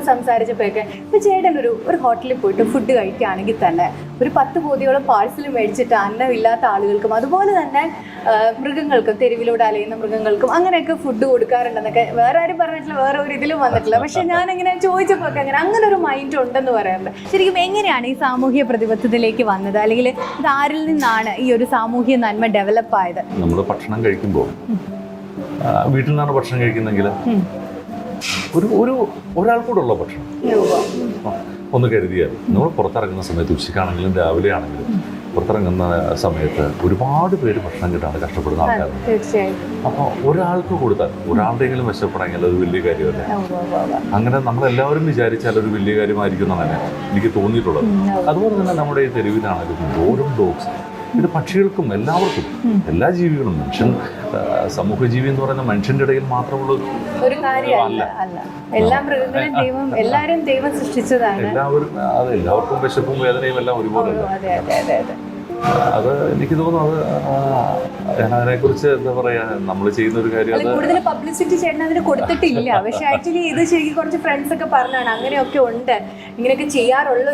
ചേട്ടനോട് സംസാരിച്ചപ്പോഴൊക്കെ ഇപ്പൊ ചേട്ടൻ ഒരു ഒരു ഹോട്ടലിൽ പോയിട്ട് ഫുഡ് കഴിക്കുകയാണെങ്കിൽ തന്നെ ഒരു പത്ത് പോതിയോളം പാഴ്സൽ മേടിച്ചിട്ട് അന്നമില്ലാത്ത ആളുകൾക്കും അതുപോലെ തന്നെ മൃഗങ്ങൾക്കും തെരുവിലൂടെ അലയുന്ന മൃഗങ്ങൾക്കും അങ്ങനെയൊക്കെ ഫുഡ് കൊടുക്കാറുണ്ടെന്നൊക്കെ വേറെ ആരും പറഞ്ഞിട്ടില്ല വേറെ ഒരു ഇതിലും വന്നിട്ടില്ല. പക്ഷെ ഞാൻ ഇങ്ങനെ ചോദിച്ചപ്പോൾ ഒക്കെ അങ്ങനെ അങ്ങനെ ഒരു മൈൻഡ് ഉണ്ടെന്ന് പറയാറുണ്ട്. ശരിക്കും എങ്ങനെയാണ് ഈ സാമൂഹ്യ പ്രതിബദ്ധതയിലേക്ക് വന്നത്? അല്ലെങ്കിൽ ഇത് ആരിൽ നിന്നാണ് ഈ ഒരു സാമൂഹ്യ നന്മ ഡെവലപ്പ് ആയത്? നമ്മൾ ഭക്ഷണം കഴിക്കുമ്പോൾ വീട്ടിൽ നിന്നാണ് ഭക്ഷണം കഴിക്കുന്നെങ്കിൽ. ഒരു ഒരു ഒരാൾ കൂടെ ഉള്ള ഭക്ഷണം. ഒന്ന് കരുതിയാൽ നമ്മൾ പുറത്തിറങ്ങുന്ന സമയത്ത് ഉച്ചയ്ക്കാണെങ്കിലും രാവിലെ ആണെങ്കിലും പുറത്തിറങ്ങുന്ന സമയത്ത് ഒരുപാട് പേര് ഭക്ഷണം കിട്ടാണ് കഷ്ടപ്പെടുന്ന ആൾക്കാരുണ്ട്. അപ്പൊ അപ്പോൾ ഒരാൾക്ക് കൊടുത്താൽ ഒരാളുടെയെങ്കിലും മെച്ചപ്പെടാമെങ്കിൽ അത് വലിയ കാര്യമല്ലേ. അങ്ങനെ നമ്മളെല്ലാവരും വിചാരിച്ചാൽ ഒരു വലിയ കാര്യമായിരിക്കും എന്നാണ് എനിക്ക് തോന്നിയിട്ടുള്ളത്. അതുപോലെ തന്നെ നമ്മുടെ ഈ തെരുവിലാണെങ്കിലും ഓരോ ഡോഗ്സ് ഇത് പക്ഷികൾക്കും എല്ലാവർക്കും എല്ലാ ജീവികളും മനുഷ്യൻ സമൂഹ ജീവി എന്ന് പറയുന്ന മനുഷ്യന്റെ ഇടയിൽ മാത്രമുള്ള ഒരു കാര്യമല്ല എല്ലാ മൃഗങ്ങളും ദൈവം എല്ലാവരും ദൈവം സൃഷ്ടിച്ചതാണ്. എല്ലാവരും അത് എല്ലാവർക്കും വിശപ്പും വേദനയും എല്ലാം ഒരുപോലെ അതെ എനിക്ക് തോന്നുന്നു അത് ഞാൻ അതിനെക്കുറിച്ച് എന്താ പറയാ നമ്മൾ ചെയ്യുന്ന ഒരു കാര്യം അത് കൂടുതൽ പബ്ലിസിറ്റി ചേട്ടൻ അതിന് കൊടുത്തിട്ടില്ല. പക്ഷെ ആക്ച്വലി ഇത് ശരിക്കും കുറച്ച് ഫ്രണ്ട്സ് ഒക്കെ പറഞ്ഞാണ് അങ്ങനെയൊക്കെ ഉണ്ട്. ഇങ്ങനെയൊക്കെ ചെയ്യാറുള്ള